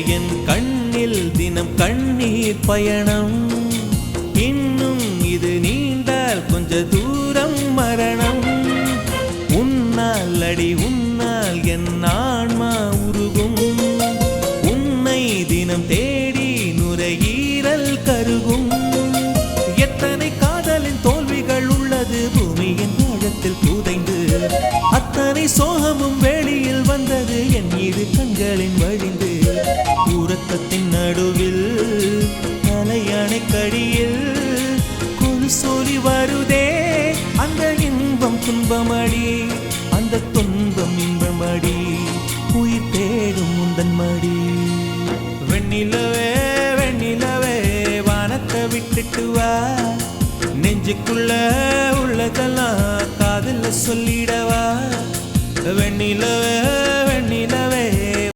என் கண்ணில் தினம் கண்ணீர் பயணம். இன்னும் இது நீண்டால் கொஞ்ச தூரம் மரணம். உன்னால் அடி உன்னால் என் ஆன்மா உருகும். உன்னை தினம் தேடி நுரையீரல் கருகும். எத்தனை காதலின் தோல்விகள் உள்ளது பூமியின் ஆழத்தில் புதைந்து. அத்தனை சோகமும் வெளியில் வந்தது என் இரு கண்களின் வழிந்து. உறக்கத்தின் நடுவில் தலையணை கடியில் கொலு வருதே. அந்த இன்பம் துன்பமடி அந்த துன்பம் இன்பமடி உயிர் தேடும் முந்தன் மடி. வெண்ணிலவே வெண்ணிலவே வானத்தை விட்டுட்டு வா. நெஞ்சுக்குள்ள உள்ளதெல்லாம் காதல சொல்லிடவா. வெண்ணிலவே